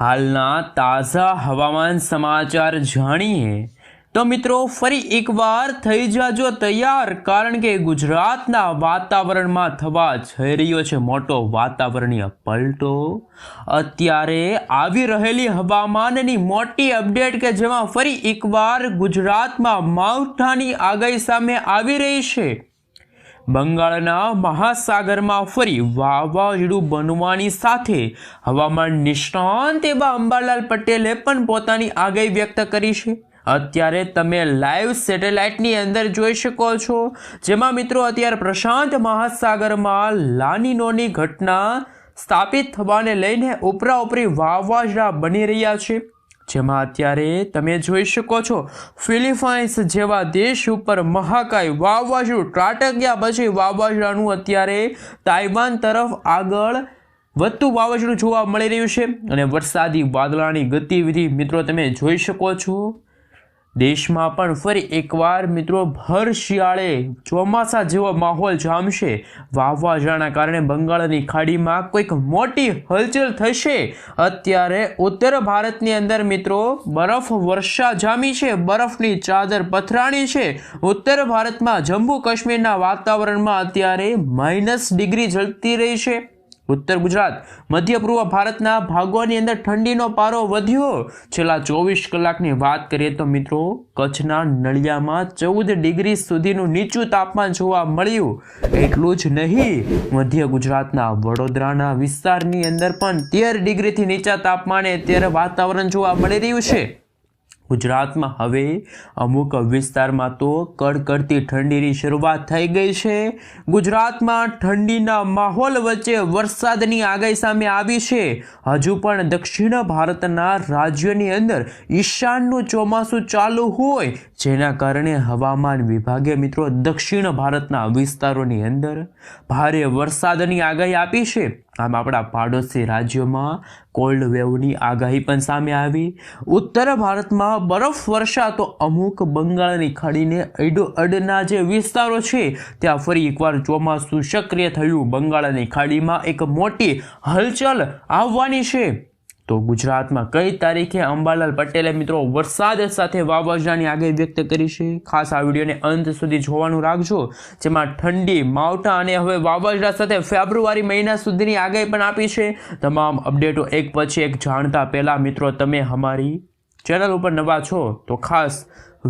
હાલના તાજા હવામાન સમાચાર જાણીએ તો મિત્રો ફરી એકવાર થઈ જાજો તૈયાર, કારણ કે ગુજરાતના વાતાવરણમાં થવા જઈ રહ્યો છે મોટો વાતાવરણીય પલટો. અત્યારે આવી રહેલી હવામાનની મોટી અપડેટ કે જેમાં ફરી એકવાર ગુજરાતમાં માવઠાની આગાહી સામે આવી રહી છે. બંગાળના મહાસાગરમાં ફરી વાવાઝોડું બનવાની સાથે હવામાન નિષ્ણાંત એવા અંબાલાલ પટેલે પણ પોતાની આગાહી વ્યક્ત કરી છે. અત્યારે તમે લાઈવ સેટેલાઇટની અંદર જોઈ શકો છો. જેમાં મિત્રો અત્યારે પ્રશાંત મહાસાગરમાં લાનીનોની ઘટના સ્થાપિત થવાને લઈને ઉપરા ઉપરી વાવાઝોડા બની રહ્યા છે. જેમાં અત્યારે તમે જોઈ શકો છો ફિલિપાઇન્સ જેવા દેશ ઉપર મહાકાય વાવાઝોડું ત્રાટક્યા પછી વાવાઝોડાનું અત્યારે તાઇવાન તરફ આગળ વધતું વાવાઝોડું જોવા મળી રહ્યું છે અને વરસાદી વાદળાની ગતિવિધિ મિત્રો તમે જોઈ શકો છો. દેશમાં પણ ફરી એકવાર મિત્રો ભર શિયાળે ચોમાસા જેવો માહોલ જામશે. વાવાઝાના કારણે બંગાળની ખાડીમાં કોઈક મોટી હલચલ થશે. અત્યારે ઉત્તર ભારતની અંદર મિત્રો બરફ વર્ષા જામી છે. બરફની ચાદર પથરાણી છે. ઉત્તર ભારતમાં જમ્મુ કાશ્મીરના વાતાવરણમાં અત્યારે માઇનસ ડિગ્રી જળતી રહી છે. ઉત્તર ગુજરાત. મધ્ય પૂર્વ ભારતના ભાગોની અંદર ઠંડીનો પારો વધ્યો. છેલ્લા ચોવીસ કલાકની વાત કરીએ તો મિત્રો, કચ્છના નળિયામાં ચૌદ ડિગ્રી સુધીનું નીચું તાપમાન જોવા મળ્યું. એટલું જ નહીં, મધ્ય ગુજરાતના વડોદરાના વિસ્તારની અંદર પણ તેર ડિગ્રીથી નીચા તાપમાને અત્યારે વાતાવરણ જોવા મળી રહ્યું છે. ગુજરાતમાં હવે અમુક વિસ્તારમાં તો કડકડતી ઠંડીની શરૂઆત થઈ ગઈ છે. ગુજરાતમાં ઠંડીના માહોલ વચ્ચે વરસાદની આગાહી સામે આવી છે. હજુ પણ દક્ષિણ ભારતના રાજ્યોની અંદર ઈશાનનું ચોમાસું ચાલુ હોય, જેના કારણે હવામાન વિભાગે મિત્રો દક્ષિણ ભારતના વિસ્તારોની અંદર ભારે વરસાદની આગાહી આપી છે. આમ આપણા પાડોશી રાજ્યોમાં કોલ્ડ વેવની આગાહી પણ સામે આવી. ઉત્તર ભારતમાં બરફ વર્ષા તો અમુક બંગાળની ખાડીને અડો અડના જે વિસ્તારો છે, ત્યાં ફરી એકવાર ચોમાસું સક્રિય થયું. બંગાળની ખાડીમાં એક મોટી હલચલ આવવાની છે. તો ગુજરાતમાં કઈ તારીખે અંબાલાલ પટેલે મિત્રો વરસાદ સાથે વાવાઝોડાની આગાહી વ્યક્ત કરી છે? ખાસ આ વિડીયોને અંત સુધી જોવાનું રાખજો. જેમાં ઠંડી, માવઠા અને હવે વાવાઝોડા સાથે ફેબ્રુઆરી મહિના સુધીની આગાહી પણ આપી છે. તમામ અપડેટો એક પછી એક જાણતા પહેલાં મિત્રો તમે અમારી ચેનલ ઉપર નવા છો તો ખાસ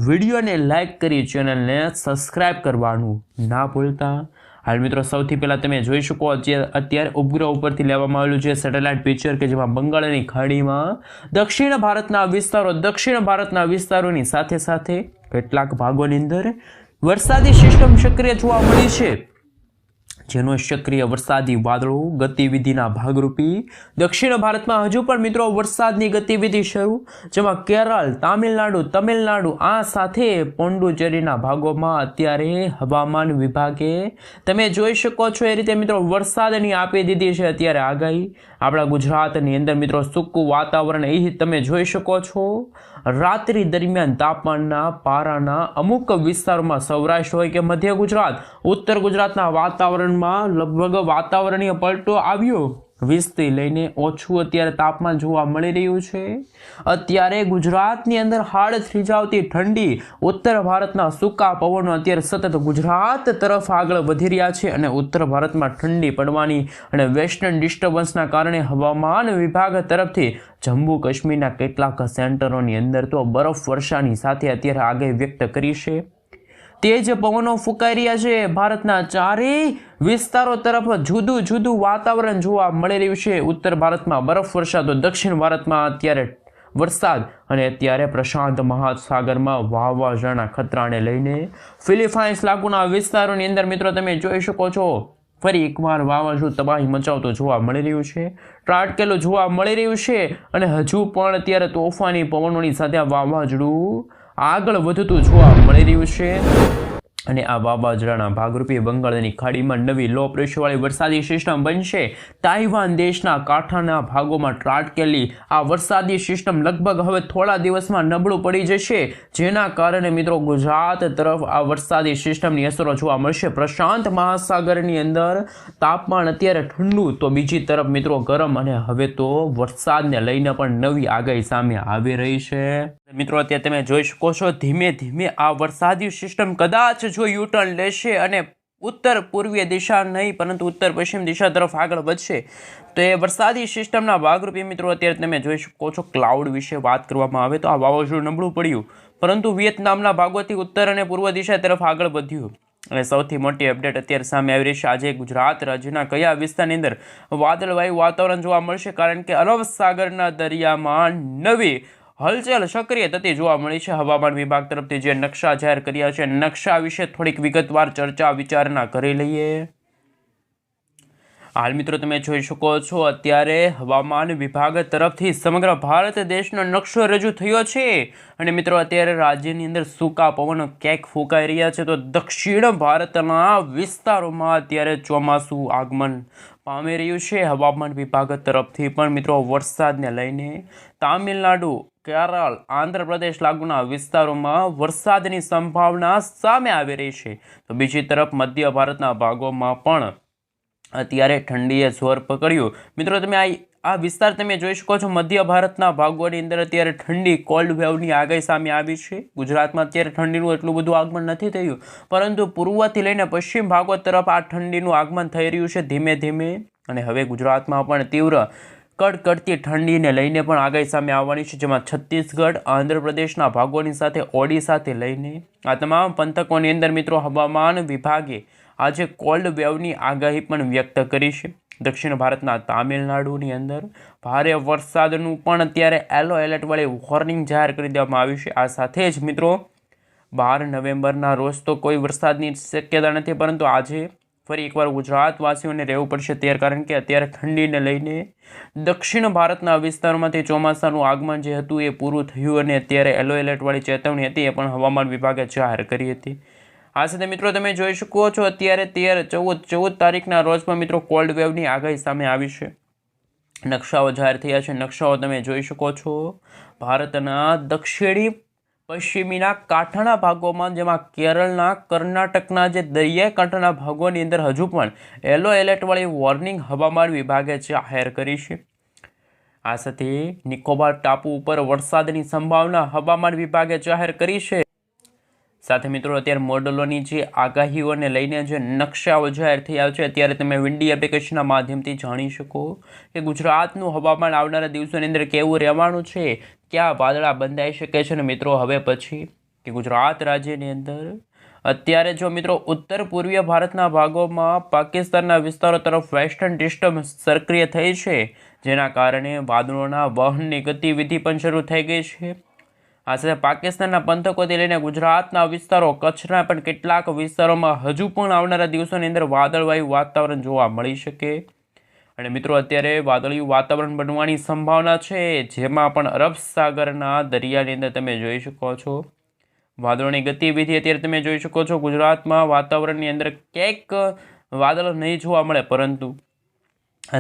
વિડીયોને લાઈક કરી ચેનલને સબસ્ક્રાઈબ કરવાનું ના ભૂલતા. હાલ મિત્રો, સૌથી પહેલાં તમે જોઈ શકો અત્યારે ઉપગ્રહ ઉપરથી લેવામાં આવેલું છે સેટેલાઇટ પિક્ચર કે જેમાં બંગાળની ખાડીમાં દક્ષિણ ભારતના વિસ્તારો, દક્ષિણ ભારતના વિસ્તારોની સાથે સાથે કેટલાક ભાગોની અંદર વરસાદી સિસ્ટમ સક્રિય જોવા મળી છે. જેનો સક્રિય વરસાદી વાદળો ગતિવિધિના ભાગરૂપી દક્ષિણ ભારતમાં હજુ પણ મિત્રો વરસાદની ગતિવિધિ શરૂ, જેમાં કેરળ, તામિલનાડુ, તમિલનાડુ, આ સાથે પોંડુચેરીના ભાગોમાં અત્યારે હવામાન વિભાગે, તમે જોઈ શકો છો એ રીતે મિત્રો વરસાદની આપી દીધી છે અત્યારે આગાહી. આપણા ગુજરાતની અંદર મિત્રો સૂકું વાતાવરણ એ તમે જોઈ શકો છો. રાત્રિ દરમિયાન તાપમાનના પારાના અમુક વિસ્તારોમાં સૌરાષ્ટ્ર હોય કે મધ્ય ગુજરાત, ઉત્તર ગુજરાતના વાતાવરણમાં લગભગ વાતાવરણીય પલટો આવ્યો. વીસથી લઈને ઓછું અત્યારે તાપમાન જોવા મળી રહ્યું છે. અત્યારે ગુજરાતની અંદર હાડ થ્રીજાવતી ઠંડી ઉત્તર ભારતના સૂકા પવનો અત્યારે સતત ગુજરાત તરફ આગળ વધી રહ્યા છે અને ઉત્તર ભારતમાં ઠંડી પડવાની અને વેસ્ટર્ન ડિસ્ટર્બન્સના કારણે હવામાન વિભાગ તરફથી જમ્મુ કાશ્મીરના કેટલાક સેન્ટરોની અંદર તો બરફ વર્ષાની સાથે અત્યારે આગે વ્યક્ત કરી છે. તેજ પવનો ફૂંકાઈ રહ્યા છે. ભારતના ચારેય વિસ્તારો તરફ જુદું જુદું વાતાવરણ જોવા મળી રહ્યું છે. ઉત્તર ભારતમાં બરફ તો દક્ષિણ ભારતમાં અત્યારે વરસાદ અને અત્યારે પ્રશાંત મહાસાગરમાં વાવાઝોડાના ખતરાને લઈને ફિલિપાઇન્સ લાગુના વિસ્તારોની અંદર મિત્રો તમે જોઈ શકો છો. ફરી એકવાર વાવાઝોડું તબાહી મચાવતો જોવા મળી રહ્યું છે. ત્રાટકેલું જોવા મળી રહ્યું છે અને હજુ પણ અત્યારે તોફાની પવનોની સાથે વાવાઝોડું આગળ વધતું જોવા મળી રહ્યું છે. અને આ વાવાઝોડાના ભાગરૂપે બંગાળની ખાડીમાં નવી લો પ્રેશરવાળી વરસાદી સિસ્ટમ બનશે. તાઇવાન દેશના કાંઠાના ભાગોમાં ત્રાટકેલી આ વરસાદી સિસ્ટમ લગભગ હવે થોડા દિવસમાં નબળું પડી જશે. જેના કારણે મિત્રો ગુજરાત તરફ આ વરસાદી સિસ્ટમની અસરો જોવા મળશે. પ્રશાંત મહાસાગરની અંદર તાપમાન અત્યારે ઠંડુ, તો બીજી તરફ મિત્રો ગરમ અને હવે તો વરસાદને લઈને પણ નવી આગાહી સામે આવી રહી છે. મિત્રો, અત્યારે તમે જોઈ શકો છો, ધીમે ધીમે આ વરસાદી સિસ્ટમ કદાચ જો યુટર્ન લેશે અને ઉત્તર પૂર્વીય દિશા નહીં, પરંતુ ઉત્તર પશ્ચિમ દિશા તરફ આગળ વધશે, તો એ વરસાદી સિસ્ટમના ભાગરૂપે મિત્રો, અત્યારે તમે જોઈ શકો છો ક્લાઉડ વિશે વાત કરવામાં આવે તો આ વાવાઝોડું નબળું પડ્યું, પરંતુ વિયેતનામના ભાગોથી ઉત્તર અને પૂર્વ દિશા તરફ આગળ વધ્યું. અને સૌથી મોટી અપડેટ અત્યારે સામે આવી રહી છે. આજે ગુજરાત રાજ્યના કયા વિસ્તારની અંદર વાદળવાયુ વાતાવરણ જોવા મળશે? કારણ કે અરબ સાગરના દરિયામાં નવી હલચલ સક્રિય થતી જોવા મળી છે. હવામાન વિભાગ તરફથી જે નકશા જાહેર કર્યા છે, નકશા વિશે થોડીક વિગતવાર ચર્ચા વિચારણા કરી લઈએ. હાલ મિત્રો, તમે જોઈ શકો છો, અત્યારે હવામાન વિભાગ તરફથી સમગ્ર ભારત દેશનો નકશો રજૂ થયો છે. અને મિત્રો, અત્યારે રાજ્યની અંદર સૂકા પવન ક્યાંક ફૂંકાઈ રહ્યા છે, તો દક્ષિણ ભારતના વિસ્તારોમાં અત્યારે ચોમાસું આગમન પામી રહ્યું છે. હવામાન વિભાગ તરફથી પણ મિત્રો, વરસાદને લઈને તામિલનાડુ કેરળ, આંધ્રપ્રદેશ લાગુના વિસ્તારોમાં વરસાદની સંભાવના સામે આવી રહી છે. તો બીજી તરફ મધ્ય ભારતના ભાગોમાં પણ અત્યારે ઠંડીએ જોર પકડ્યું. મિત્રો, તમે આ આ વિસ્તાર તમે જોઈ શકો છો, મધ્ય ભારતના ભાગોની અંદર અત્યારે ઠંડી કોલ્ડ વેવની આગાહી સામે આવી છે. ગુજરાતમાં અત્યારે ઠંડીનું એટલું બધું આગમન નથી થયું. પરંતુ પૂર્વથી લઈને પશ્ચિમ ભાગો તરફ આ ઠંડીનું આગમન થઈ રહ્યું છે ધીમે ધીમે. અને હવે ગુજરાતમાં પણ તીવ્ર કડકડતી ઠંડીને લઈને પણ આગાહી સામે આવવાની છે, જેમાં છત્તીસગઢ, આંધ્રપ્રદેશના ભાગોની સાથે ઓડિશાથી લઈને આ તમામ પંથકોની અંદર મિત્રો હવામાન વિભાગે આજે કોલ્ડ વેવની આગાહી પણ વ્યક્ત કરી છે. દક્ષિણ ભારતના તામિલનાડુની અંદર ભારે વરસાદનું પણ અત્યારે એલો એલર્ટવાળી વોર્નિંગ જાહેર કરી દેવામાં આવ્યું છે. આ સાથે જ મિત્રો બાર નવેમ્બરના રોજ તો કોઈ વરસાદની શક્યતા નથી, પરંતુ આજે ફરી એકવાર ગુજરાતવાસીઓને રહેવું પડશે ત્યારે કારણ કે અત્યારે ઠંડીને લઈને દક્ષિણ ભારતના વિસ્તારમાંથી ચોમાસાનું આગમન જે હતું એ પૂરું થયું અને અત્યારે એલો એલર્ટવાળી ચેતવણી હતી, એ પણ હવામાન વિભાગે જાહેર કરી હતી. આ સાથે મિત્રો, તમે જોઈ શકો છો, અત્યારે તેર, ચૌદ ચૌદ તારીખના રોજ પણ મિત્રો કોલ્ડ વેવની આગાહી સામે આવી છે. નકશાઓ જાહેર થયા છે. નકશાઓ તમે જોઈ શકો છો. ભારતના દક્ષિણી પશ્ચિમીના કાંઠાના ભાગોમાં, જેમાં કેરળના, કર્ણાટકના જે દરિયાઈ કાંઠાના ભાગોની અંદર હજુ પણ યલો એલર્ટવાળી વોર્નિંગ હવામાન વિભાગે જાહેર કરી છે. આ સાથે નિકોબાર ટાપુ ઉપર વરસાદની સંભાવના હવામાન વિભાગે જાહેર કરી છે. સાથે મિત્રો, અત્યારે મોડલોની જે આગાહીઓને લઈને જે નકશાઓ જાહેર થયા છે, અત્યારે તમે વિન્ડી એપ્લિકેશનના માધ્યમથી જાણી શકો કે ગુજરાતનું હવામાન આવનારા દિવસોની અંદર કેવું રહેવાનું છે, ક્યાં વાદળા બંધાઈ શકે છે અને મિત્રો, હવે પછી કે ગુજરાત રાજ્યની અંદર અત્યારે જો મિત્રો, ઉત્તર પૂર્વીય ભારતના ભાગોમાં પાકિસ્તાનના વિસ્તારો તરફ વેસ્ટર્ન ડિસ્ટર્બન્સ સક્રિય થઈ છે, જેના કારણે વાદળોના વહનની ગતિવિધિ પણ શરૂ થઈ ગઈ છે. આ સાથે પાકિસ્તાનના પંથકોથી લઈને ગુજરાતના વિસ્તારો, કચ્છના પણ કેટલાક વિસ્તારોમાં હજુ પણ આવનારા દિવસોની અંદર વાદળવાયુ વાતાવરણ જોવા મળી શકે. અને મિત્રો, અત્યારે વાદળિયું વાતાવરણ બનવાની સંભાવના છે, જેમાં પણ અરબ સાગરના દરિયાની અંદર તમે જોઈ શકો છો. વાદળોની ગતિવિધિ અત્યારે તમે જોઈ શકો છો. ગુજરાતમાં વાતાવરણની અંદર ક્યાંક વાદળ નહીં જોવા મળે, પરંતુ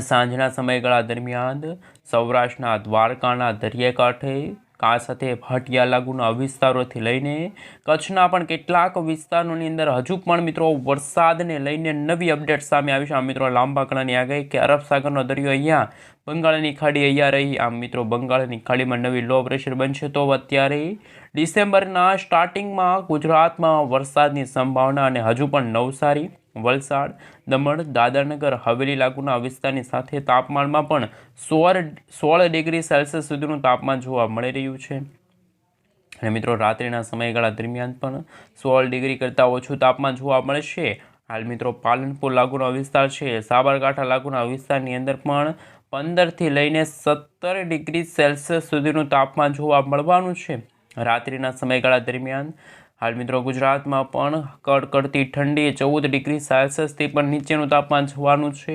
સાંજના સમયગાળા દરમિયાન સૌરાષ્ટ્રના દ્વારકાના દરિયાકાંઠે આ સાથે ભાટિયા લાગુના વિસ્તારોથી લઈને કચ્છના પણ કેટલાક વિસ્તારોની અંદર હજુ પણ મિત્રો વરસાદને લઈને નવી અપડેટ સામે આવી છે. આ મિત્રો લાંબા કળાની આગાહી કે અરબ સાગરનો દરિયો અહીંયા બંગાળની ખાડી અહીંયા રહી. આમ મિત્રો બંગાળની ખાડીમાં નવી લો પ્રેશર બનશે તો અત્યારે ડિસેમ્બરના સ્ટાર્ટિંગમાં ગુજરાતમાં વરસાદની સંભાવના અને હજુ પણ નવસારી વલસાડ, દમણ, દાદરનગર, હવેલી લાગુના વિસ્તારની સાથે તાપમાનમાં પણ સોળ સોળ ડિગ્રી સેલ્સિયસ સુધીનું તાપમાન જોવા મળી રહ્યું છે. અને મિત્રો, રાત્રિના સમયગાળા દરમિયાન પણ સોળ ડિગ્રી કરતાં ઓછું તાપમાન જોવા મળશે. હાલ મિત્રો, પાલનપુર લાગુનો વિસ્તાર છે. સાબરકાંઠા લાગુના વિસ્તારની અંદર પણ પંદરથી લઈને સત્તર ડિગ્રી સેલ્સિયસ સુધીનું તાપમાન જોવા મળવાનું છે. રાત્રિના સમયગાળા દરમિયાન હાલ મિત્રો ગુજરાતમાં પણ કડકડતી ઠંડી ચૌદ ડિગ્રી સેલ્સિયસથી પણ નીચેનું તાપમાન જોવાનું છે.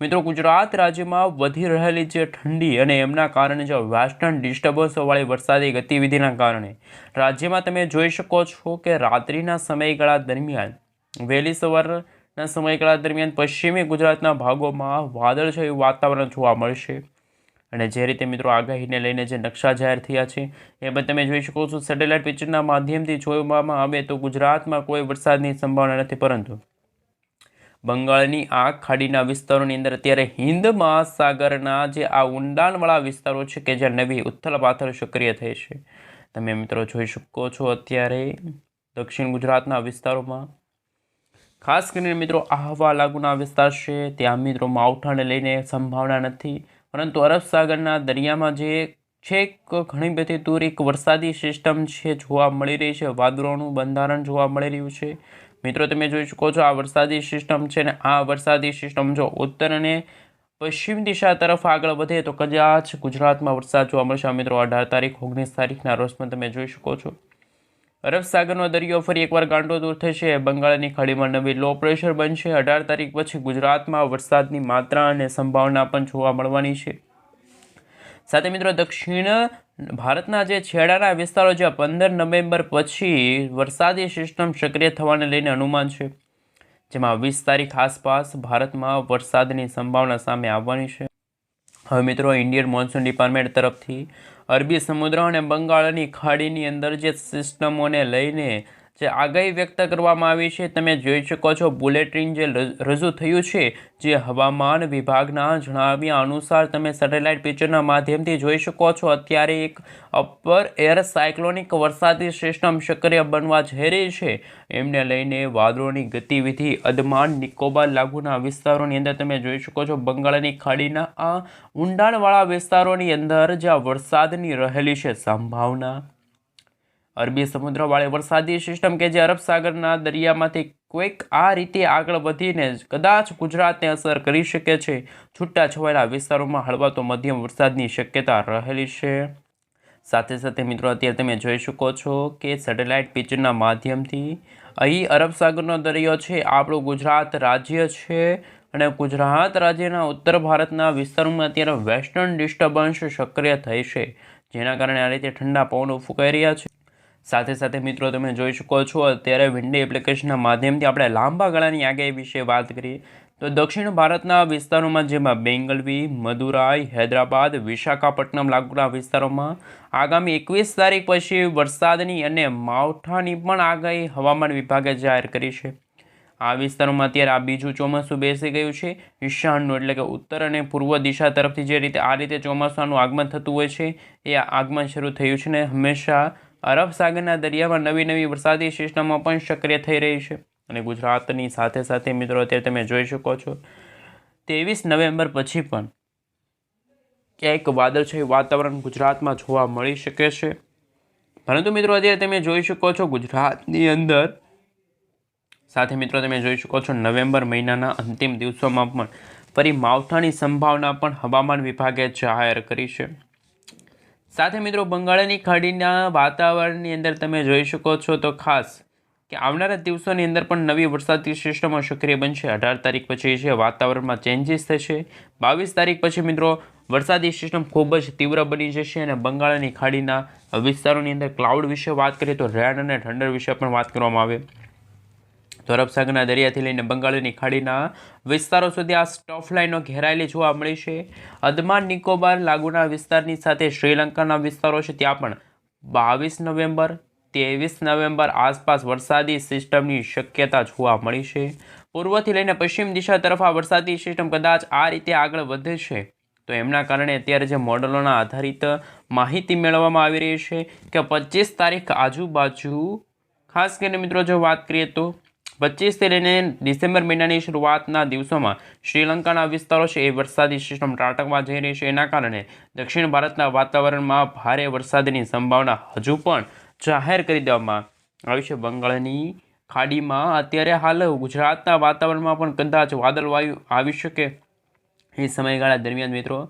મિત્રો ગુજરાત રાજ્યમાં વધી રહેલી જે ઠંડી અને એમના કારણે જે વેસ્ટર્ન ડિસ્ટર્બન્સવાળી વરસાદી ગતિવિધિના કારણે રાજ્યમાં તમે જોઈ શકો છો કે રાત્રિના સમયગાળા દરમિયાન, વહેલી સવારના સમયગાળા દરમિયાન પશ્ચિમી ગુજરાતના ભાગોમાં વાદળછાયું વાતાવરણ જોવા મળશે. અને જે રીતે મિત્રો આગાહીને લઈને જે નકશા જાહેર થયા છે, એ પણ તમે જોઈ શકો છો. સેટેલાઇટ પિક્ચરના માધ્યમથી જોવામાં આવે તો ગુજરાતમાં કોઈ વરસાદની સંભાવના નથી, પરંતુ બંગાળની આ ખાડીના વિસ્તારોની અંદર અત્યારે હિન્દ મહાસાગરના જે આ ઊંડાણવાળા વિસ્તારો છે કે જ્યાં નવી ઉથલ પાથલ સક્રિય થઈ છે. તમે મિત્રો જોઈ શકો છો અત્યારે દક્ષિણ ગુજરાતના વિસ્તારોમાં. ખાસ કરીને મિત્રો આહવા લાગુના વિસ્તાર છે, ત્યાં મિત્રો માવઠાને લઈને સંભાવના નથી. પરંતુ અરબ સાગરના દરિયામાં જે છેક ઘણી બધી દૂર એક વરસાદી સિસ્ટમ છે જોવા મળી રહી છે. વાદળોનું બંધારણ જોવા મળી રહ્યું છે. મિત્રો, તમે જોઈ શકો છો આ વરસાદી સિસ્ટમ છે ને આ વરસાદી સિસ્ટમ જો ઉત્તર અને પશ્ચિમ દિશા તરફ આગળ વધે તો કદાચ ગુજરાતમાં વરસાદ જોવા મળશે. મિત્રો, અઢાર તારીખ ઓગણીસ તારીખના રોજ પણ તમે જોઈ શકો છો. અરબ સાગરનો દરિયો ફરી એકવાર ગાંડો દૂર થશે. બંગાળની ખાડીમાં નવી લો પ્રેશર બનશે. અઢાર તારીખ પછી ગુજરાતમાં વરસાદની માત્રા અને સંભાવના પણ જોવા મળવાની છે. સાથે મિત્રો, દક્ષિણ ભારતના જે છેડાના વિસ્તારો જ્યાં પંદર નવેમ્બર પછી વરસાદી સિસ્ટમ સક્રિય થવાને લઈને અનુમાન છે. જેમાં વીસ તારીખ આસપાસ ભારતમાં વરસાદની સંભાવના સામે આવવાની છે. હવે મિત્રો ઇન્ડિયન મોન્સૂન ડિપાર્ટમેન્ટ તરફથી અરબી સમુદ્ર અને બંગાળની ખાડીની અંદર જે સિસ્ટમોને લઈને જે આગાહી વ્યક્ત કરવામાં આવી છે, તમે જોઈ શકો છો બુલેટિન જે રજૂ થયું છે, જે હવામાન વિભાગના જણાવ્યા અનુસાર તમે સેટેલાઇટ પિક્ચરના માધ્યમથી જોઈ શકો છો, અત્યારે એક અપર એર સાયક્લોનિક વરસાદી સિસ્ટમ સક્રિય બનવા જઈ રહી છે. એમને લઈને વાદળોની ગતિવિધિ અદમાન નિકોબાર લાગુના વિસ્તારોની અંદર તમે જોઈ શકો છો, બંગાળની ખાડીના આ ઊંડાણવાળા વિસ્તારોની અંદર જ્યાં વરસાદની રહેલી છે સંભાવના. અરબી સમુદ્રવાળી વરસાદી સિસ્ટમ કે જે અરબ સાગરના દરિયામાંથી કોઈક આ રીતે આગળ વધીને કદાચ ગુજરાતને અસર કરી શકે છે. છૂટા છવાયેલા વિસ્તારોમાં હળવા તો મધ્યમ વરસાદની શક્યતા રહેલી છે. સાથે સાથે મિત્રો, અત્યારે તમે જોઈ શકો છો કે સેટેલાઇટ પિક્ચરના માધ્યમથી અહીં અરબ સાગરનો દરિયો છે, આપણું ગુજરાત રાજ્ય છે અને ગુજરાત રાજ્યના ઉત્તર ભારતના વિસ્તારોમાં અત્યારે વેસ્ટર્ન ડિસ્ટર્બન્સ સક્રિય થઈ છે, જેના કારણે આ રીતે ઠંડા પવનો ફૂંકાઈ રહ્યા છે. સાથે સાથે મિત્રો, તમે જોઈ શકો છો, અત્યારે વિન્ડી એપ્લિકેશનના માધ્યમથી આપણે લાંબા ગાળાની આગાહી વિશે વાત કરીએ. તો દક્ષિણ ભારતના વિસ્તારોમાં, જેમાં બેંગલવી, મદુરાઈ, હૈદરાબાદ, વિશાખાપટ્ટનમ લાગુના વિસ્તારોમાં આગામી એકવીસ તારીખ પછી વરસાદની અને માવઠાની પણ આગાહી હવામાન વિભાગે જાહેર કરી છે. આ વિસ્તારોમાં અત્યારે આ બીજું ચોમાસું બેસી ગયું છે. ઈશાનનું એટલે કે ઉત્તર અને પૂર્વ દિશા તરફથી જે રીતે આ રીતે ચોમાસાનું આગમન થતું હોય છે, એ આગમન શરૂ થયું છે ને હંમેશા અરબ સાગરના દરિયામાં નવી નવી વરસાદી સિસ્ટમો પણ સક્રિય થઈ રહી છે અને ગુજરાતની સાથે સાથે મિત્રો, અત્યારે તમે જોઈ શકો છો, ત્રેવીસ નવેમ્બર પછી પણ ક્યાંક વાદળછાયું વાતાવરણ ગુજરાતમાં જોવા મળી શકે છે. પરંતુ મિત્રો, અત્યારે તમે જોઈ શકો છો ગુજરાતની અંદર સાથે મિત્રો, તમે જોઈ શકો છો નવેમ્બર મહિનાના અંતિમ દિવસોમાં પણ ફરી માવઠાની સંભાવના પણ હવામાન વિભાગે જાહેર કરી છે. સાથે મિત્રો, બંગાળની ખાડીના વાતાવરણની અંદર તમે જોઈ શકો છો તો ખાસ કે આવનારા દિવસોની અંદર પણ નવી વરસાદી સિસ્ટમો સક્રિય બનશે. અઢાર તારીખ પછી છે વાતાવરણમાં ચેન્જીસ થશે, બાવીસ તારીખ પછી મિત્રો વરસાદી સિસ્ટમ ખૂબ જ તીવ્ર બની જશે અને બંગાળની ખાડીના વિસ્તારોની અંદર ક્લાઉડ વિશે વાત કરીએ તો રેડ અને ઠંડર વિશે પણ વાત કરવામાં આવે. તો અરબ સાગરના દરિયાથી લઈને બંગાળની ખાડીના વિસ્તારો સુધી આ સ્ટફ લાઇનો ઘેરાયેલી જોવા મળી છે. અદમાન નિકોબાર લાગુના વિસ્તારની સાથે શ્રીલંકાના વિસ્તારો છે. ત્યાં પણ બાવીસ નવેમ્બર, ત્રેવીસ નવેમ્બર આસપાસ વરસાદી સિસ્ટમની શક્યતા જોવા મળી છે. પૂર્વથી લઈને પશ્ચિમ દિશા તરફ આ વરસાદી સિસ્ટમ કદાચ આ રીતે આગળ વધે છે. તો એમના કારણે અત્યારે જે મોડલોના આધારિત માહિતી મેળવવામાં આવી રહી છે કે પચીસ તારીખ આજુબાજુ, ખાસ કરીને મિત્રો જો વાત કરીએ તો પચીસથી લઈને ડિસેમ્બર મહિનાની શરૂઆતના દિવસોમાં શ્રીલંકાના વિસ્તારો છે એ વરસાદી સિસ્ટમ ત્રાટકવા જઈ રહી છે. એના કારણે દક્ષિણ ભારતના વાતાવરણમાં ભારે વરસાદની સંભાવના હજુ પણ જાહેર કરી દેવામાં આવી છે. બંગાળની ખાડીમાં અત્યારે હાલ ગુજરાતના વાતાવરણમાં પણ કદાચ વાદળવાયુ આવી શકે એ સમયગાળા દરમિયાન મિત્રો.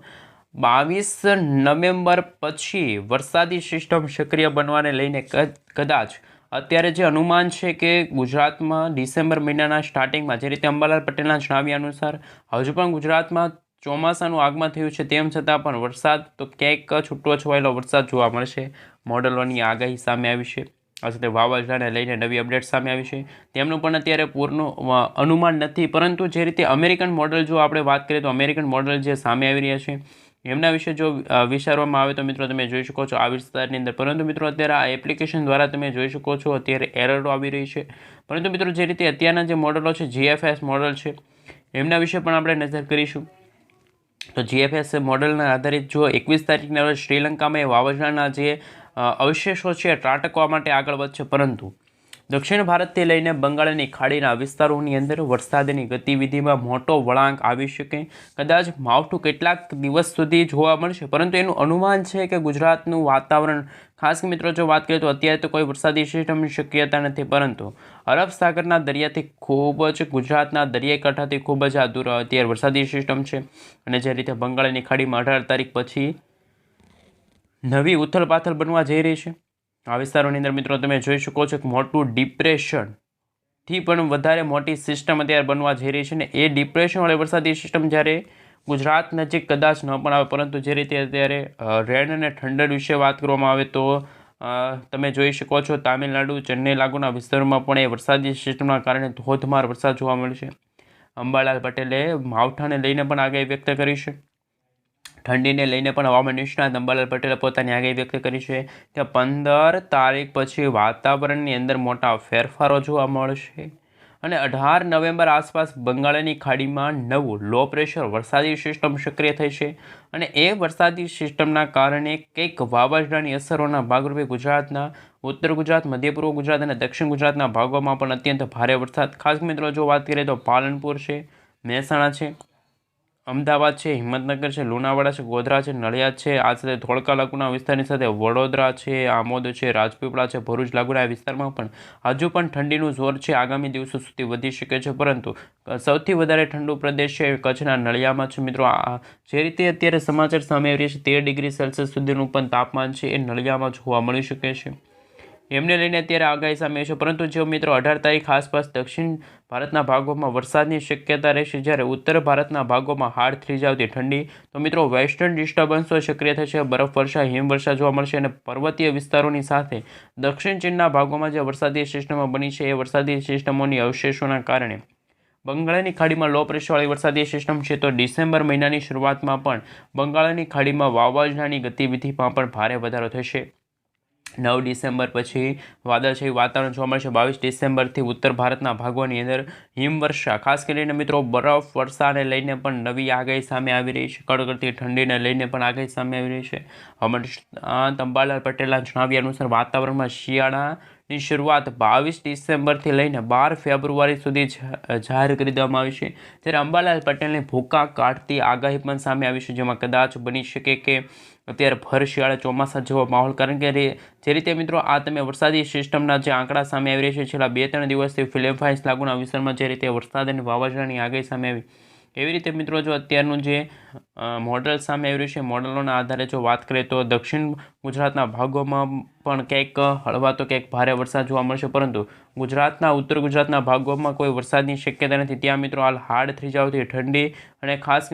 બાવીસ નવેમ્બર પછી વરસાદી સિસ્ટમ સક્રિય બનવાને લઈને કદાચ અત્યારે જે અનુમાન છે કે ગુજરાતમાં ડિસેમ્બર મહિનાના સ્ટાર્ટિંગમાં, જે રીતે અંબાલાલ પટેલના જણાવ્યા અનુસાર હજુ પણ ગુજરાતમાં ચોમાસાનું આગમન થયું છે, તેમ છતાં પણ વરસાદ તો ક્યાંક છૂટો છવાયેલો વરસાદ જોવા મળશે. મોડલોની આગાહી સામે આવી છે. આ સાથે વાવાઝોડાને લઈને નવી અપડેટ સામે આવી છે. તેમનું પણ અત્યારે પૂરનું અનુમાન નથી. પરંતુ જે રીતે અમેરિકન મોડલ, જો આપણે વાત કરીએ તો અમેરિકન મોડલ જે સામે આવી રહ્યા છે એમના વિશે જો વિચારવામાં આવે તો મિત્રો તમે જોઈ શકો છો આ વિસ્તારની અંદર. પરંતુ મિત્રો અત્યારે આ એપ્લિકેશન દ્વારા તમે જોઈ શકો છો અત્યારે એરરો આવી રહી છે. પરંતુ મિત્રો જે રીતે અત્યારના જે મોડલો છે જીએફએસ મોડલ છે, એમના વિશે પણ આપણે નજર કરીશું. તો જીએફએસ મોડલના આધારિત જો એકવીસ તારીખના રોજ શ્રીલંકામાં વાવાઝોડાના જે અવશેષો છે ત્રાટકવા માટે આગળ વધશે. પરંતુ દક્ષિણ ભારતથી લઈને બંગાળની ખાડીના વિસ્તારોની અંદર વરસાદની ગતિવિધિમાં મોટો વળાંક આવી શકે. કદાચ માવઠું કેટલાક દિવસ સુધી જોવા મળશે, પરંતુ એનું અનુમાન છે કે ગુજરાતનું વાતાવરણ, ખાસ મિત્રો, જો વાત કરીએ તો અત્યારે તો કોઈ વરસાદી સિસ્ટમની શક્યતા નથી, પરંતુ અરબ સાગરના દરિયાથી ખૂબ જ ગુજરાતના દરિયાઈ કાંઠાથી ખૂબ જ આ અત્યારે વરસાદી સિસ્ટમ છે. અને જે રીતે બંગાળની ખાડીમાં અઢાર તારીખ પછી નવી ઉથલપાથલ બનવા જઈ રહી છે. આ વિસ્તારોની અંદર મિત્રો તમે જોઈ શકો છો કે મોટું ડિપ્રેશનથી પણ વધારે મોટી સિસ્ટમ અત્યારે બનવા જઈ રહી છે ને એ ડિપ્રેશનવાળી વરસાદી સિસ્ટમ જ્યારે ગુજરાત નજીક કદાચ ન પણ આવે, પરંતુ જે રીતે અત્યારે રેડ અને ઠંડર વિશે વાત કરવામાં આવે તો તમે જોઈ શકો છો તામિલનાડુ, ચેન્નઈ લાગુના વિસ્તારોમાં પણ એ વરસાદી સિસ્ટમના કારણે ધોધમાર વરસાદ જોવા મળશે અંબાલાલ પટેલે માવઠાને લઈને પણ આગાહી વ્યક્ત કરી છે. ઠંડીને લઈને પણ હવામાન નિષ્ણાત અંબાલાલ પટેલે પોતાની આગાહી વ્યક્ત કરી છે કે પંદર તારીખ પછી વાતાવરણની અંદર મોટા ફેરફારો જોવા મળશે. અને અઢાર નવેમ્બર આસપાસ બંગાળની ખાડીમાં નવું લો પ્રેશર વરસાદી સિસ્ટમ સક્રિય થઈ છે. અને એ વરસાદી સિસ્ટમના કારણે કંઈક વાવાઝોડાની અસરોના ભાગરૂપે ગુજરાતના ઉત્તર ગુજરાત, મધ્ય પૂર્વ ગુજરાત અને દક્ષિણ ગુજરાતના ભાગોમાં પણ અત્યંત ભારે વરસાદ. ખાસ મિત્રો, જો વાત કરીએ તો પાલનપુર છે, મહેસાણા છે અમદાવાદ છે, હિંમતનગર છે, લુણાવાડા છે, ગોધરા છે, નડિયાદ છે, આ સાથે ધોળકા લાગુના વિસ્તારની સાથે વડોદરા છે, આમોદ છે, રાજપીપળા છે, ભરૂચ લાગુના વિસ્તારમાં પણ હજુ પણ ઠંડીનું જોર છે, આગામી દિવસો સુધી વધી શકે છે, પરંતુ સૌથી વધારે ઠંડુ પ્રદેશ છે, કચ્છના નળિયામાં છે, મિત્રો. આ જે રીતે અત્યારે સમાચાર સામે આવી રહ્યા છે, તેર ડિગ્રી સેલ્સિયસ સુધીનું પણ તાપમાન છે, એ નળિયામાં જોવા મળી શકે છે. એમને લઈને અત્યારે આગાહી સામે છે. પરંતુ જો મિત્રો અઢાર તારીખ આસપાસ દક્ષિણ ભારતના ભાગોમાં વરસાદની શક્યતા રહેશે, જ્યારે ઉત્તર ભારતના ભાગોમાં હાડ થ્રીજાવતી ઠંડી, તો મિત્રો વેસ્ટર્ન ડિસ્ટર્બન્સો સક્રિય થશે. બરફવર્ષા હિમવર્ષા જોવા મળશે અને પર્વતીય વિસ્તારોની સાથે દક્ષિણ ચીનના ભાગોમાં જે વરસાદી સિસ્ટમો બની છે, એ વરસાદી સિસ્ટમોની અવશેષોના કારણે. બંગાળની ખાડીમાં લો પ્રેશરવાળી વરસાદી સિસ્ટમ છે, તો ડિસેમ્બર મહિનાની શરૂઆતમાં પણ બંગાળની ખાડીમાં વાવાઝોડાની ગતિવિધિમાં પણ ભારે વધારો થશે. નવ ડિસેમ્બર પછી વાદળછાયું વાતાવરણ જોવા મળશે. બાવીસ ડિસેમ્બરથી ઉત્તર ભારતના ભાગોની અંદર હિમવર્ષા. ખાસ કરીને મિત્રો, બરફ વર્ષાને લઈને પણ નવી આગાહી સામે આવી રહી છે. કડકડતી ઠંડીને લઈને પણ આગાહી સામે આવી રહી છે. હમણાં અંબાલાલ પટેલના જણાવ્યા અનુસાર વાતાવરણમાં શિયાળાની શરૂઆત બાવીસ ડિસેમ્બરથી લઈને બાર ફેબ્રુઆરી સુધી જાહેર કરી દેવામાં આવી છે. ત્યારે અંબાલાલ પટેલને ભૂકા કાઢતી આગાહી પણ સામે આવી છે, જેમાં કદાચ બની શકે કે અત્યારે ભર શિયાળે ચોમાસા જેવો માહોલ, કારણ કે જે રીતે મિત્રો આ તમે વરસાદી સિસ્ટમના જે આંકડા સામે આવી રહ્યા છે, છેલ્લા બે ત્રણ દિવસથી ફિલિપાઇન્સ લાગુના વિસ્તારમાં જે રીતે વરસાદ અને વાવાઝોડાની આગાહી સામે આવી એવી રીતે મિત્રો જો અત્યારનું જે મોડલ સામે આવી રહ્યું છે, મોડલોના આધારે જો વાત કરીએ તો દક્ષિણ ગુજરાતના ભાગોમાં પણ ક્યાંક હળવા તો ક્યાંક ભારે વરસાદ જોવા મળશે, પરંતુ ગુજરાતના, ઉત્તર ગુજરાતના ભાગોમાં કોઈ વરસાદની શક્યતા નથી. ત્યાં મિત્રો હાલ હાડ થઈ જાવતી ઠંડી અને ખાસ